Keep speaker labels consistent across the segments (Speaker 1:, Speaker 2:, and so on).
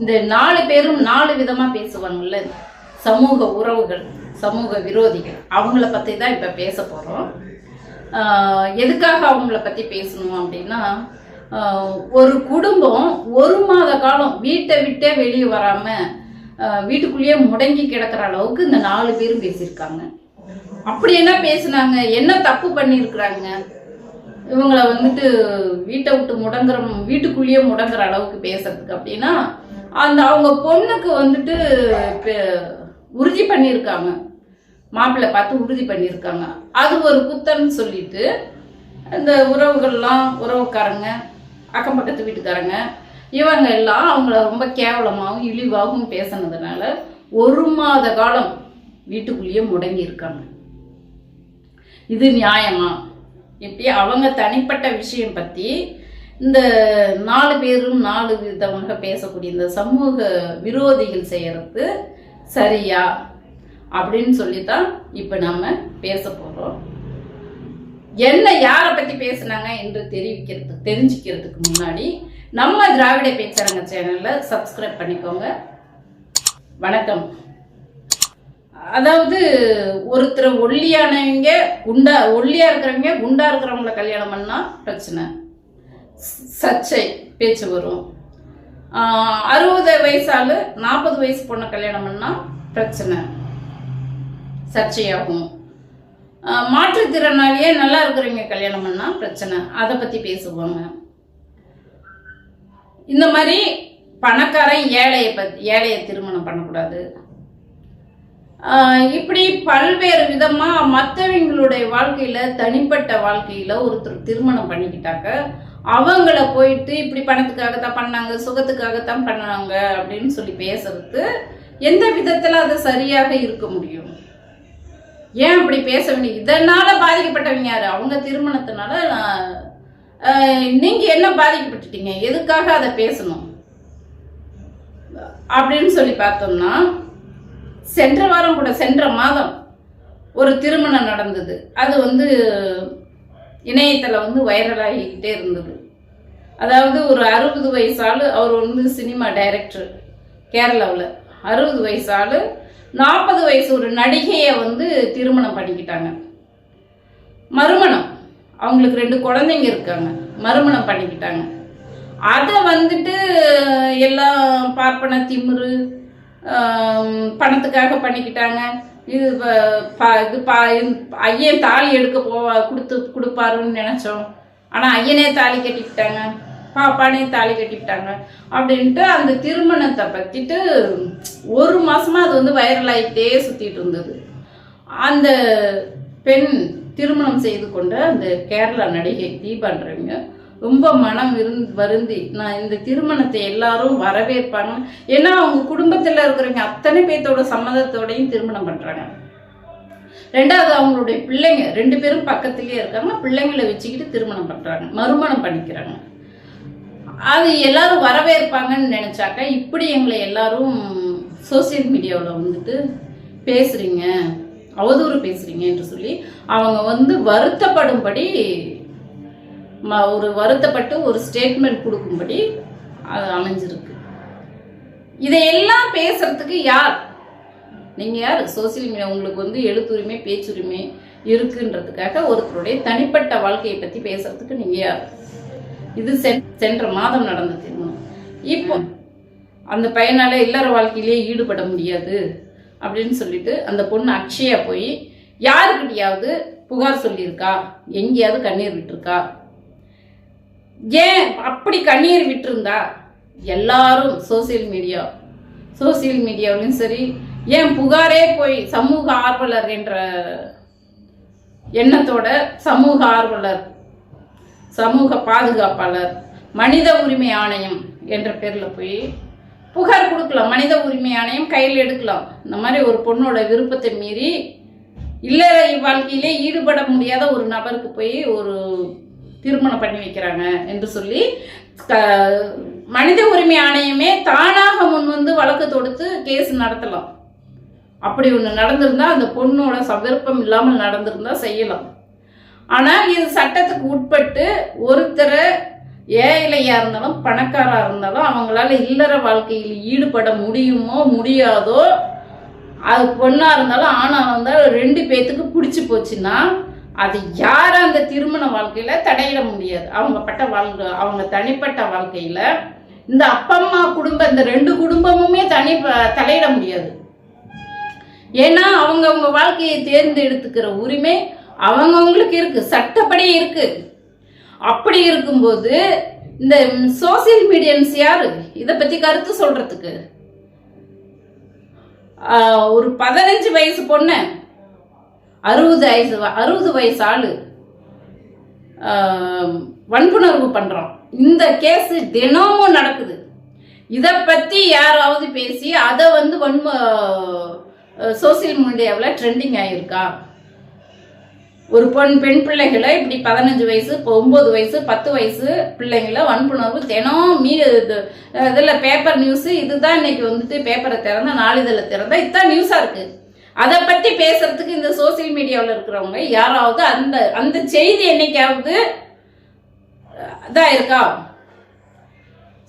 Speaker 1: இந்த நாலு பேரும் நாலு விதமா பேசுவாங்கல்ல? சமூக உறவுகள் சமூக விரோதிகள். அவங்கள பத்தி தான் இப்ப பேச போறோம். எதுக்காக அவங்கள பத்தி பேசணும் அப்படின்னா ஒரு குடும்பம் ஒரு மாத காலம் வீட்டை விட்டே வெளியே வராம வீட்டுக்குள்ளேயே முடங்கி கிடக்கிற அளவுக்கு இந்த நாலு பேரும் பேசியிருக்காங்க. அப்படி என்ன பேசுனாங்க? என்ன தப்பு பண்ணியிருக்கிறாங்க? இவங்களை வந்துட்டு வீட்டை விட்டு முடங்குற வீட்டுக்குள்ளேயே முடங்குற அளவுக்கு பேசுறதுக்கு அப்படின்னா அந்த அவங்க பொண்ணுக்கு வந்துட்டு உறுதி பண்ணியிருக்காங்க. மாப்பிள்ளை பார்த்து உறுதி பண்ணியிருக்காங்க. அது ஒரு புத்தன்னு சொல்லிட்டு இந்த உறவுகள்லாம் உறவுக்காரங்க அக்கம் பக்கத்து வீட்டுக்காரங்க இவங்க எல்லாம் அவங்கள ரொம்ப கேவலமாகவும் இழிவாகவும் பேசினதுனால ஒரு மாத காலம் வீட்டுக்குள்ளேயே முடங்கி இருக்காங்க இது நியாயமா? இப்படி அவங்க தனிப்பட்ட விஷயம் பற்றி இந்த நாலு பேரும் நாலு விதமாக பேசக்கூடிய இந்த சமூக விரோதிகள் செய்யறது சரியா அப்படின்னு சொல்லித்தான் இப்ப நம்ம பேச போறோம். என்ன யாரை பத்தி பேசுனாங்க என்று தெரிவிக்கிறது தெரிஞ்சுக்கிறதுக்கு முன்னாடி நம்ம திராவிட பேச்சரங்க சேனல்ல சப்ஸ்கிரைப் பண்ணிக்கோங்க. வணக்கம். அதாவது ஒருத்தர் ஒல்லியானவங்க குண்டா ஒல்லியா இருக்கிறவங்க குண்டா இருக்கிறவங்கள கல்யாணம் பண்ணா பிரச்சனை. சர்ச்சை பேச்சு வரும். அறுபது வயசாலு நாற்பது வயசு பொண்ணை கல்யாணம் பண்ணால் பிரச்சனை. சர்ச்சையாகும். மாற்றுத்திறனாலேயே மாற்றுத்திறனாளியே நல்லா இருக்கிறவங்க கல்யாணம் பண்ணால் பிரச்சனை. அதை பற்றி பேசுவாங்க. இந்த மாதிரி பணக்காரன் ஏழையை பற்றி ஏழையை திருமணம் பண்ணக்கூடாது. இப்படி பல்வேறு விதமாக மற்றவங்களுடைய வாழ்க்கையில் தனிப்பட்ட வாழ்க்கையில் ஒருத்தர் திருமணம் பண்ணிக்கிட்டாக்க அவங்கள போயிட்டு இப்படி பணத்துக்காக தான் பண்ணாங்க சுகத்துக்காக தான் பண்ணாங்க அப்படின்னு சொல்லி பேசுறது எந்த விதத்துல அது சரியாக இருக்க முடியும்? ஏன் அப்படி பேச வேண்டிய இதனால பாதிக்கப்பட்டவங்க யாரு? அவங்க திருமணத்தினால நான், நீங்க என்ன பாதிக்கப்பட்டுட்டீங்க? எதுக்காக அதை பேசணும்? அப்படின்னு சொல்லி பார்த்தோம்னா சென்ற வாரம் கூட சென்ற மாதம் ஒரு திருமணம் நடந்தது. அது வந்து இணையத்தில் வந்து வைரலாகிக்கிட்டே இருந்தது. அதாவது ஒரு அறுபது வயசாலு அவர் வந்து சினிமா டைரக்டர் கேரளாவில். அறுபது வயசாலு நாற்பது வயசு ஒரு நடிகையை வந்து திருமணம் பண்ணிக்கிட்டாங்க. மறுமணம். அவங்களுக்கு ரெண்டு குழந்தைங்க இருக்காங்க. மறுமணம் பண்ணிக்கிட்டாங்க. அதை வந்துட்டு எல்லாம் பார்ப்பன திமுரு பணத்துக்காக பண்ணிக்கிட்டாங்க. இது ப- ப- இது பா ஐயன் தாலி எடுக்க போவா கொடுத்து கொடுப்பாருன்னு நினச்சோம். ஆனால் ஐயனே தாலி கட்டிக்கிட்டாங்க. பாப்பானே தாலி கட்டிக்கிட்டாங்க. அப்படின்ட்டு அந்த திருமணத்தை பற்றிட்டு ஒரு மாதமாக அது வந்து வைரலாகிட்டே சுற்றிட்டு இருந்தது. அந்த பெண் திருமணம் செய்து கொண்ட அந்த கேரளா நடிகை தீபான்றவங்க ரொம்ப மனம் விருந்து வருந்தி. நான் இந்த திருமணத்தை எல்லாரும் வரவேற்பாங்க. ஏன்னா அவங்க குடும்பத்தில் இருக்கிறவங்க அத்தனை பேர்த்தோட சம்மதத்தோடையும் திருமணம் பண்ணுறாங்க ரெண்டாவது அவங்களுடைய பிள்ளைங்க ரெண்டு பேரும் பக்கத்துலேயே இருக்காங்க. பிள்ளைங்களை வச்சுக்கிட்டு திருமணம் பண்ணுறாங்க மறுமணம் பண்ணிக்கிறாங்க. அது எல்லாரும் வரவேற்பாங்கன்னு நினைச்சாக்க இப்படி எங்களை எல்லாரும் சோசியல் மீடியாவில் வந்துட்டு பேசுறீங்க அவதூறு பேசுகிறீங்க என்று சொல்லி அவங்க வந்து வருத்தப்படும்படி ஒரு வருத்தப்பட்டு ஒரு ஸ்டேட்மெண்ட் கொடுக்கும்படி அது அமைஞ்சிருக்கு. இதையெல்லாம் பேசுறதுக்கு யார்? நீங்க யார்? சோசியல் மீடியா உங்களுக்கு வந்து எழுத்துரிமை பேச்சுரிமை இருக்குன்றதுக்காக ஒருத்தருடைய தனிப்பட்ட வாழ்க்கையை பத்தி பேசுறதுக்கு நீங்க யார்? இது சென்- சென்ற மாதம் நடந்த திருமணம். இப்போ அந்த பையனால இல்லற வாழ்க்கையிலேயே ஈடுபட முடியாது அப்படின்னு சொல்லிட்டு அந்த பொண்ணு அக்ஷயா போய் யாருக்கிட்டையாவது புகார் சொல்லியிருக்கா? எங்கேயாவது கண்ணீர் விட்டுருக்கா? ஏன் அப்படி கண்ணீர் விட்டுருந்தா? எல்லாரும் சோசியல் மீடியா சோசியல் மீடியாவிலும் சரி ஏன் புகாரே போய் சமூக ஆர்வலர் என்ற எண்ணத்தோட சமூக ஆர்வலர் சமூக பாதுகாப்பாளர் மனித உரிமை ஆணையம் என்ற பேரில் போய் புகார் கொடுக்கலாம். மனித உரிமை ஆணையம் கையில் எடுக்கலாம். இந்த மாதிரி ஒரு பொண்ணோட விருப்பத்தை மீறி இல்லற வாழ்க்கையிலே ஈடுபட முடியாத ஒரு நபருக்கு போய் ஒரு திருமணம் பண்ணி வைக்கிறாங்க என்று சொல்லி மனித உரிமை ஆணையமே தானாக முன் வந்து வழக்கு தொடுத்து கேஸ் நடத்தலாம். அப்படி ஒன்று நடந்திருந்தா அந்த பொண்ணோட சந்தர்ப்பம் இல்லாமல் நடந்திருந்தா செய்யலாம். ஆனால் இது சட்டத்துக்கு உட்பட்டு ஒருத்தரை ஏழையாக இருந்தாலும் பணக்காராக இருந்தாலும் அவங்களால இல்லற வாழ்க்கையில் ஈடுபட முடியுமோ முடியாதோ அது பொண்ணாக இருந்தாலும் ஆணாக இருந்தாலும் ரெண்டு பேத்துக்கு பிடிச்சி போச்சுன்னா அது யாரும் அந்த திருமண வாழ்க்கையில தடையிட முடியாது. அவங்க பட்ட வாழ்க்கை அவங்க தனிப்பட்ட வாழ்க்கையில இந்த அப்பா அம்மா குடும்பம் இந்த ரெண்டு குடும்பமுமே தனி தலையிட முடியாது. ஏன்னா அவங்க அவங்க வாழ்க்கையை தேர்ந்தெடுத்துக்கிற உரிமை அவங்கவுங்களுக்கு இருக்கு. சட்டப்படி இருக்கு. அப்படி இருக்கும்போது இந்த சோசியல் மீடியன்ஸ் யாரு? இதை பத்தி கருத்து சொல்றதுக்கு. ஒரு பதினஞ்சு வயசு பொண்ணு. அறுபது வயசு அறுபது வயசு ஆளு வன்புணர்வு பண்ணுறோம் இந்த கேஸு தினமும் நடக்குது. இதை பற்றி யாராவது பேசி அதை வந்து வன்ம சோசியல் மீடியாவில் ட்ரெண்டிங் ஆகியிருக்கா ஒரு பொன் பெண் பிள்ளைகளை இப்படி பதினஞ்சு வயசு இப்போ ஒம்பது வயசு பத்து வயசு பிள்ளைங்களை வன்புணர்வு தினம் மீ இது இதில் பேப்பர் நியூஸு இதுதான் இன்னைக்கு வந்துட்டு பேப்பரை திறந்தா நாளிதழில் திறந்தா இதுதான் நியூஸாக இருக்குது அதை பற்றி பேசுறதுக்கு இந்த சோசியல் மீடியாவில் இருக்கிறவங்க யாராவது அந்த அந்த செய்தி என்னைக்காவது இதாக இருக்கா?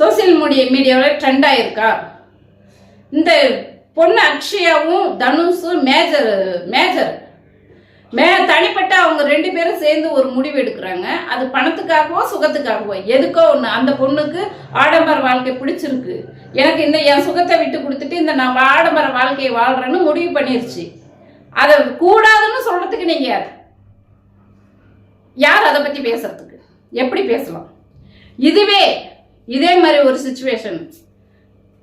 Speaker 1: சோசியல் மீடியா மீடியாவில் ட்ரெண்ட் ஆகிருக்கா இந்த பொண்ணு அக்ஷயாவும் தனுஷும் மேஜர் மேஜர் மே தனிப்பட்ட அவங்க ரெண்டு பேரும் சேர்ந்து ஒரு முடிவு எடுக்கிறாங்க. அது பணத்துக்காகவோ சுகத்துக்காகவோ எதுக்கோ ஒன்று அந்த பொண்ணுக்கு ஆடம்பர வாழ்க்கை பிடிச்சிருக்கு. எனக்கு இந்த என் சுகத்தை விட்டு கொடுத்துட்டு இந்த நான் ஆடம்பர வாழ்க்கையை வாழ்றேன்னு முடிவு பண்ணிருச்சு. அதை கூடாதுன்னு சொல்றதுக்கு நீங்க யார்? யார் அதை பத்தி பேசுறதுக்கு? எப்படி பேசலாம்? இதுவே இதே மாதிரி ஒரு சுச்சுவேஷன்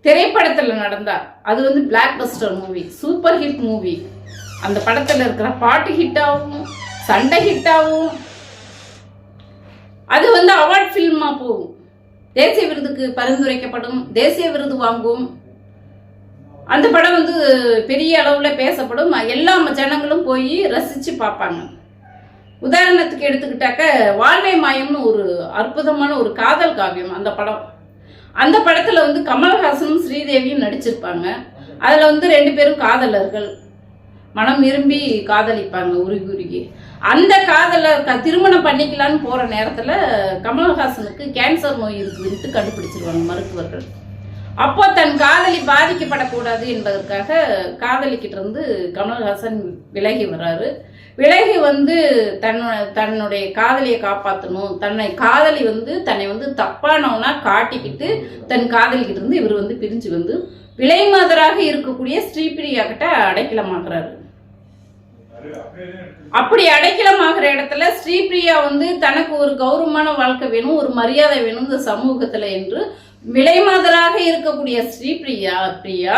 Speaker 1: திரைப்படத்தில் நடந்தா அது வந்து blockbuster movie super hit movie அந்த படத்தில் இருக்கிற பாட்டு ஹிட் ஆகும் சண்டை ஹிட் ஆகும். அது வந்து அவார்ட் ஃபில்மாக போகும். தேசிய விருதுக்கு பரிந்துரைக்கப்படும் தேசிய விருது வாங்கும். அந்த படம் வந்து பெரிய அளவில் பேசப்படும். எல்லா ஜனங்களும் போய் ரசித்து பார்ப்பாங்க உதாரணத்துக்கு எடுத்துக்கிட்டாக்க வாழ்வை மாயம்னு ஒரு அற்புதமான ஒரு காதல் காவியம் அந்த படம். அந்த படத்தில் வந்து கமல்ஹாசனும் ஸ்ரீதேவியும் நடிச்சிருப்பாங்க. அதில் வந்து ரெண்டு பேரும் காதலர்கள். மனம் விரும்பி காதலிப்பாங்க உருகி உருகி. அந்த காதல திருமணம் பண்ணிக்கலான்னு போற நேரத்துல கமல்ஹாசனுக்கு கேன்சர் நோய் இருக்குதுன்ட்டு கண்டுபிடிச்சிருவாங்க மருத்துவர்கள். அப்போ தன் காதலி பாதிக்கப்படக்கூடாது என்பதற்காக காதலிக்கிட்ட இருந்து கமல்ஹாசன் விலகி வர்றாரு விலகி வந்து தன்னோட தன்னுடைய காதலியை காப்பாற்றணும் தன்னை காதலி வந்து தன்னை வந்து தப்பானவனா காட்டிக்கிட்டு தன் காதலிக்கிட்ட இருந்து இவர் வந்து பிரிஞ்சு வந்து விலைமாதராக இருக்கக்கூடிய ஸ்ரீபிரியா கிட்ட அடைக்கலமாகிறாரு. அப்படி அடைக்கலமாகிற இடத்துல ஸ்ரீபிரியா வந்து தனக்கு ஒரு கௌரவமான வாழ்க்கை வேணும் ஒரு மரியாதை வேணும் இந்த சமூகத்துல என்று விலைமாதராக இருக்கக்கூடிய ஸ்ரீபிரியா பிரியா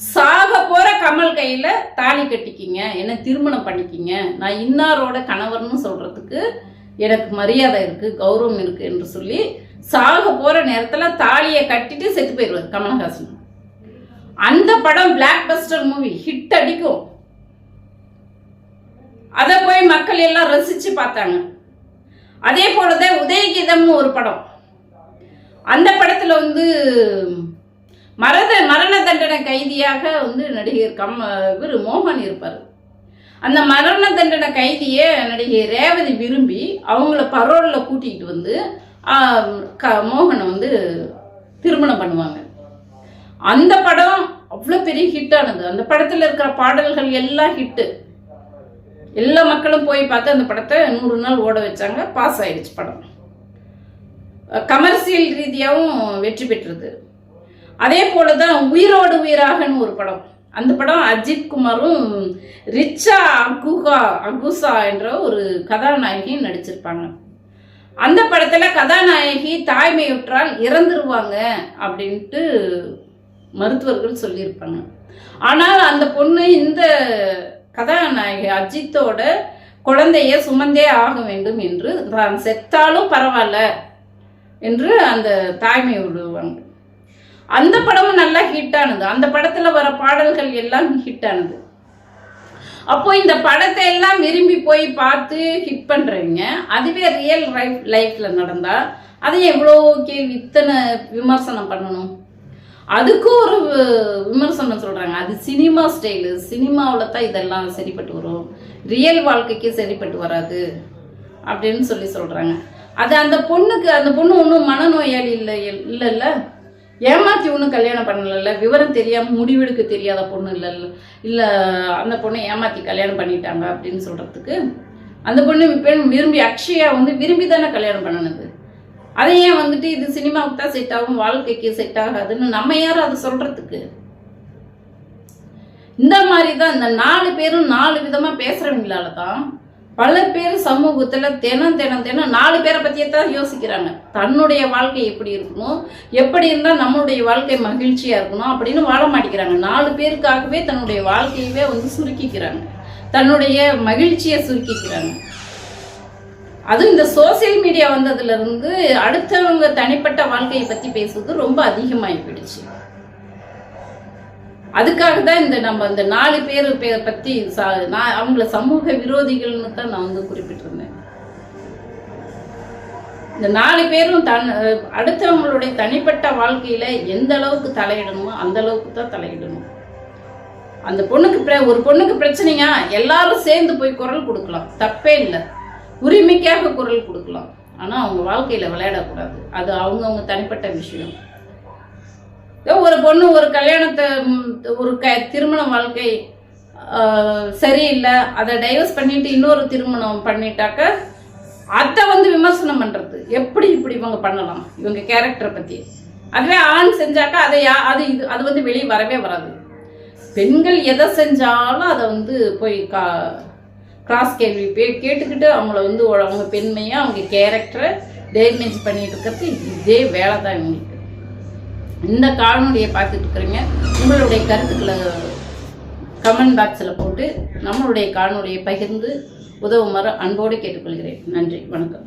Speaker 1: சாக போற கமல் கையில தாலி கட்டிக்கிங்க என்ன திருமணம் பண்ணிக்கிங்க. நான் இன்னாரோட கணவர்னு சொல்றதுக்கு எனக்கு மரியாதை இருக்கு கௌரவம் இருக்கு என்று சொல்லி சாக போற நேரத்துல தாலியை கட்டிட்டு செத்து போயிடுவார் கமல்ஹாசன். அந்த படம் பிளாக் பஸ்டர் மூவி ஹிட் அடிக்கும். அதை போய் மக்கள் எல்லாம் ரசிச்சு பார்த்தாங்க. அதே போலதான் உதயகீதம்னு ஒரு படம். அந்த படத்துல வந்து மரத மரண தண்டனை கைதியாக வந்து நடிகர் கம் இவர் மோகன் இருப்பார். அந்த மரண தண்டனை கைதியை நடிகை ரேவதி விரும்பி அவங்கள பரோலில் கூட்டிகிட்டு வந்து க மோகனை வந்து திருமணம் பண்ணுவாங்க. அந்த படம் அவ்வளோ பெரிய ஹிட்டானது அந்த படத்தில் இருக்கிற பாடல்கள் எல்லாம் ஹிட்டு எல்லா மக்களும் போய் பார்த்து அந்த படத்தை நூறு நாள் ஓட வச்சாங்க. பாஸ் ஆயிடுச்சு படம். கமர்சியல் ரீதியாகவும் வெற்றி பெற்றது. அதே போல தான் உயிரோடு உயிராகன்னு ஒரு படம். அந்த படம் அஜித் குமாரும் ரிச்சா அகுகா அகுசா என்ற ஒரு கதாநாயகியும் நடிச்சிருப்பாங்க. அந்த படத்துல கதாநாயகி தாய்மையுற்றால் இறந்துருவாங்க அப்படின்ட்டு மருத்துவர்கள் சொல்லியிருப்பாங்க. ஆனால் அந்த பொண்ணு இந்த கதாநாயகி அஜித்தோட குழந்தைய சுமந்தே ஆக வேண்டும் என்று தான் செத்தாலும் பரவாயில்ல என்று அந்த தாய்மை விடுவாங்க அந்த படமும் நல்லா ஹிட்டானது அந்த படத்துல வர பாடல்கள் எல்லாம் ஹிட்டானது அப்போ இந்த படத்தை எல்லாம் விரும்பி போய் பார்த்து ஹிட் பண்ணுறீங்க அதுவே ரியல் லைஃப் லைஃப்ல நடந்தா அதை எவ்வளோ கேள்வி இத்தனை விமர்சனம் பண்ணணும்? அதுக்கும் ஒரு விமர்சனம் சொல்கிறாங்க அது சினிமா ஸ்டைலு சினிமாவில் தான் இதெல்லாம் சரிப்பட்டு வரும். ரியல் வாழ்க்கைக்கு சரிப்பட்டு வராது அப்படின்னு சொல்லி சொல்கிறாங்க அது அந்த பொண்ணுக்கு அந்த பொண்ணு ஒன்றும் மனநோயாளி இல்லை இல்லைல்ல ஏமாற்றி ஒன்றும் கல்யாணம் பண்ணல விவரம் தெரியாமல் முடிவெடுக்க தெரியாத பொண்ணு இல்லைல்ல இல்லை. அந்த பொண்ணை ஏமாற்றி கல்யாணம் பண்ணிட்டாங்க அப்படின்னு சொல்கிறதுக்கு அந்த பொண்ணு பெண் விரும்பி அக்ஷயா வந்து விரும்பி தானே கல்யாணம் பண்ணினது? அதை ஏன் வந்துட்டு இது சினிமாவுக்கு தான் செட் ஆகும் வாழ்க்கைக்கு செட் ஆகாதுன்னு நம்ம யாரும் அதை சொல்கிறதுக்கு இந்த மாதிரி தான் இந்த நாலு பேரும் நாலு விதமாக பேசுகிறவங்களால தான் பல பேர் சமூகத்தில் தினம் தினம் தினம் நாலு பேரை பற்றியே தான் யோசிக்கிறாங்க. தன்னுடைய வாழ்க்கை எப்படி இருக்கணும் எப்படி இருந்தால் நம்மளுடைய வாழ்க்கை மகிழ்ச்சியாக இருக்கணும் அப்படின்னு வாழ மாட்டேங்கிறாங்க. நாலு பேருக்காகவே தன்னுடைய வாழ்க்கையவே வந்து சுருக்கிக்கிறாங்க. தன்னுடைய மகிழ்ச்சியை சுருக்கிக்கிறாங்க. அதுவும் இந்த சோசியல் மீடியா வந்ததுல இருந்து அடுத்தவங்க தனிப்பட்ட வாழ்க்கையை பற்றி பேசுறது ரொம்ப அதிகமாகி போயிடுச்சு. அதுக்காக தான் இந்த நம்ம இந்த நாலு பேர் பேர் பற்றி சா நான் அவங்கள சமூக விரோதிகள்னு தான் நான் வந்து குறிப்பிட்டிருந்தேன். இந்த நாலு பேரும் தன் அடுத்தவங்களுடைய தனிப்பட்ட வாழ்க்கையில் எந்த அளவுக்கு தலையிடணுமோ அந்த அளவுக்கு தான் தலையிடணும். அந்த பொண்ணுக்கு ஒரு பொண்ணுக்கு பிரச்சனையா எல்லாரும் சேர்ந்து போய் குரல் கொடுக்கலாம். தப்பே இல்லை. உரிமைக்காக குரல் கொடுக்கலாம். ஆனால் அவங்க வாழ்க்கையில் விளையாடக்கூடாது. அது அவங்கவுங்க தனிப்பட்ட விஷயம். ஏதோ ஒரு பொண்ணு ஒரு கல்யாணத்தை ஒரு க திருமண வாழ்க்கை சரியில்லை. அதை டைவர்ஸ் பண்ணிட்டு இன்னொரு திருமணம் பண்ணிட்டாக்க அதை வந்து விமர்சனம் பண்ணுறது எப்படி இப்படி இவங்க பண்ணலாம்? இவங்க கேரக்டரை பற்றி அதுவே ஆண் செஞ்சாக்கா அதை யா அது இது அது வந்து வெளியே வரவே வராது. பெண்கள் எதை செஞ்சாலும் அதை வந்து போய் கா கிராஸ் கேள்வி கேட்டுக்கிட்டு அவங்கள வந்து அவங்க பெண்மையை அவங்க கேரக்டரை டேமேஜ் பண்ணிட்டு இருக்கிறது இதே வேலை தான் இவங்களுக்கு. இந்த காணொலியை பார்த்துட்டு இருக்கிறீங்க. உங்களுடைய கருத்துக்களை கமெண்ட் பாக்ஸில் போட்டு நம்மளுடைய காணொலியை பகிர்ந்து உதவுமாறு அன்போடு கேட்டுக்கொள்கிறேன். நன்றி வணக்கம்.